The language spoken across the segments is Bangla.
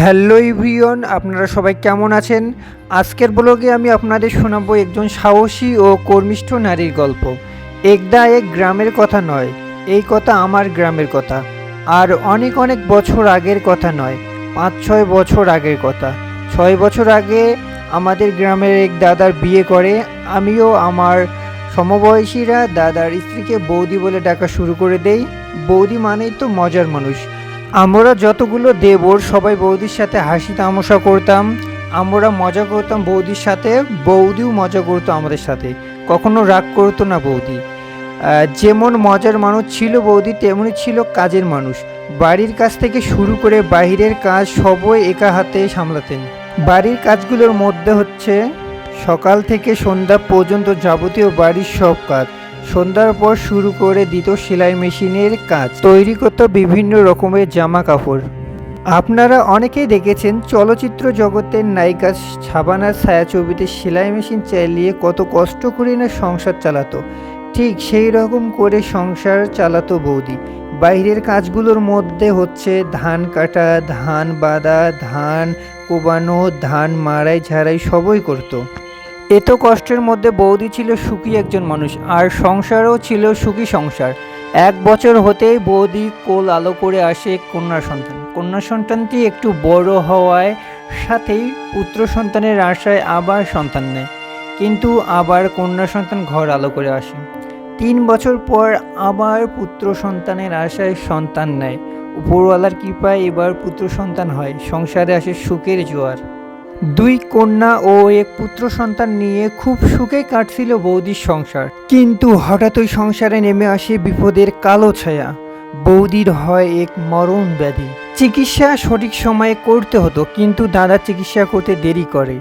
হ্যালো ইভরিয়ন আপনারা সবাই কেমন আছেন? আজকের ব্লগে আমি আপনাদের শোনাবো একজন সাহসী ও কর্মিষ্ঠ নারীর গল্প। একদা এক গ্রামের কথা নয়, এই কথা আমার গ্রামের কথা। আর অনেক অনেক বছর আগের কথা নয়, পাঁচ ছয় বছর আগের কথা। ছয় বছর আগে আমাদের গ্রামের এক দাদার বিয়ে করে, আমিও আমার সমবয়সীরা দাদার স্ত্রীকে বৌদি বলে ডাকা শুরু করে দেই। বৌদি মানেই তো মজার মানুষ। আমরা যতগুলো দেবর সবাই বৌদির সাথে হাসি তামাশা করতাম, আমরা মজা করতাম বৌদির সাথে, বৌদিও মজা করতো আমাদের সাথে। কখনো রাগ করতো না বৌদি। যেমন মজার মানুষ ছিল বৌদি তেমনই ছিল কাজের মানুষ। বাড়ির কাজ থেকে শুরু করে বাইরের কাজ সবই একা হাতে সামলাতেন। বাড়ির কাজগুলোর মধ্যে হচ্ছে সকাল থেকে সন্ধ্যা পর্যন্ত যাবতীয় বাড়ির সব কাজ। সন্ধ্যার পর শুরু করে দিত সেলাই মেশিনের কাজ। তৈরি করত বিভিন্ন রকমের জামা কাপড় আপনারা অনেকেই দেখেছেন চলচ্চিত্র জগতের নায়িকা ছাবানার ছায়াছবিতে সেলাই মেশিন চালিয়ে কত কষ্ট করে না সংসার চালাতো। ঠিক সেই রকম করে সংসার চালাতো বৌদি। বাইরের কাজগুলোর মধ্যে হচ্ছে ধান কাটা, ধান বাঁধা, ধান কোবানো, ধান মারাই ঝাড়াই সবই করতো। এত কষ্টের মধ্যে বৌদি ছিল সুখী একজন মানুষ, আর সংসারও ছিল সুখী সংসার। এক বছর হতেই বৌদি কোল আলো করে আসে কন্যা সন্তান। কন্যা সন্তানটি একটু বড় হওয়ায় সাথেই পুত্র সন্তানের আশায় আবার সন্তান নেয়। কিন্তু আবার কন্যা সন্তান ঘর আলো করে আসে। তিন বছর পর আবার পুত্র সন্তানের আশায় সন্তান নেয়। উপরওয়ালার কৃপায় এবার পুত্র সন্তান হয়। সংসারে আসে সুখের জোয়ার। দুই কন্যা ও এক পুত্র সন্তান নিয়ে খুব সুখে কাটছিল বৌদির সংসার। কিন্তু হঠাৎ ওই সংসারে নেমে আসে বিপদের কালো ছায়া। বৌদির হয় এক মরণ ব্যাধি। চিকিৎসা সঠিক সময়ে করতে হতো, কিন্তু দাদা চিকিৎসা করতে দেরি করে।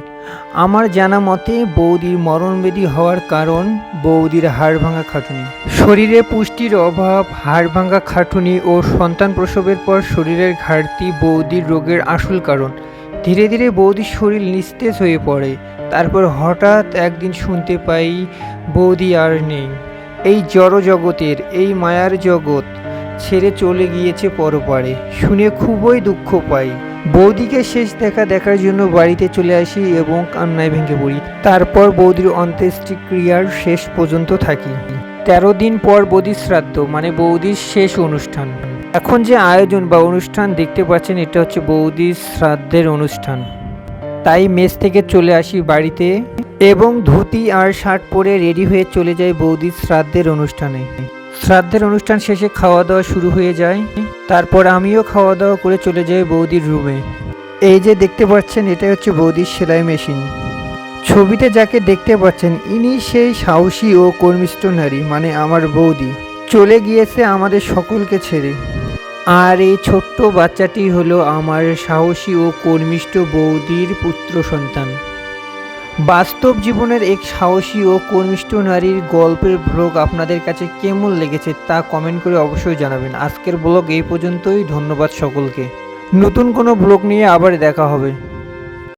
আমার জানা মতে, বৌদির মরণবেদী হওয়ার কারণ বৌদির হাড় ভাঙা খাটুনি। শরীরে পুষ্টির অভাব হাড় ভাঙা খাটুনি ও সন্তান প্রসবের পর শরীরের ঘাটতি বৌদির রোগের আসল কারণ। ধীরে ধীরে বৌদির শরীর নিস্তেজ হয়ে পড়ে। তারপর হঠাৎ একদিন শুনতে পাই বৌদি আর নেই। এই জড় জগতের এই মায়ার জগৎ ছেড়ে চলে গিয়েছে পরপারে। শুনে খুবই দুঃখ পাই। বৌদিকে শেষ দেখা দেখার জন্য বাড়িতে চলে আসি এবং কান্নায় ভেঙে পড়ি। তারপর বৌদির অন্ত্যেষ্টিক্রিয়ার শেষ পর্যন্ত থাকি। তেরো দিন পর বৌদির শ্রাদ্ধ মানে বৌদির শেষ অনুষ্ঠান। এখন যে আয়োজন বা অনুষ্ঠান দেখতে পাচ্ছেন, এটা হচ্ছে বৌদির শ্রাদ্ধের অনুষ্ঠান। তাই মেস থেকে চলে আসি বাড়িতে এবং ধুতি আর শার্ট পরে রেডি হয়ে চলে যাই বৌদির শ্রাদ্ধের অনুষ্ঠানে। শ্রাদ্ধের অনুষ্ঠান শেষে খাওয়া দাওয়া শুরু হয়ে যায়। তারপর আমিও খাওয়া দাওয়া করে চলে যাই বৌদির রুমে। এই যে দেখতে পাচ্ছেন এটা হচ্ছে বৌদির সেলাই মেশিন। ছবিতে যাকে দেখতে পাচ্ছেন, ইনি সেই সাহসী ও কর্মিষ্ঠ নারী মানে আমার বৌদি। চলে গিয়েছে আমাদের সকলকে ছেড়ে। আর এই ছোট্ট বাচ্চাটি হলো আমার সাহসী ও কর্মিষ্ঠ বৌদির পুত্র সন্তান। বাস্তব জীবনের এক সাহসী ও কর্মিষ্ঠ নারীর গল্পের ভ্লগ আপনাদের কাছে কেমন লেগেছে তা কমেন্ট করে অবশ্যই জানাবেন। আজকের ব্লগ এই পর্যন্তই, ধন্যবাদ সকলকে। নতুন কোনো ব্লগ নিয়ে আবার দেখা হবে।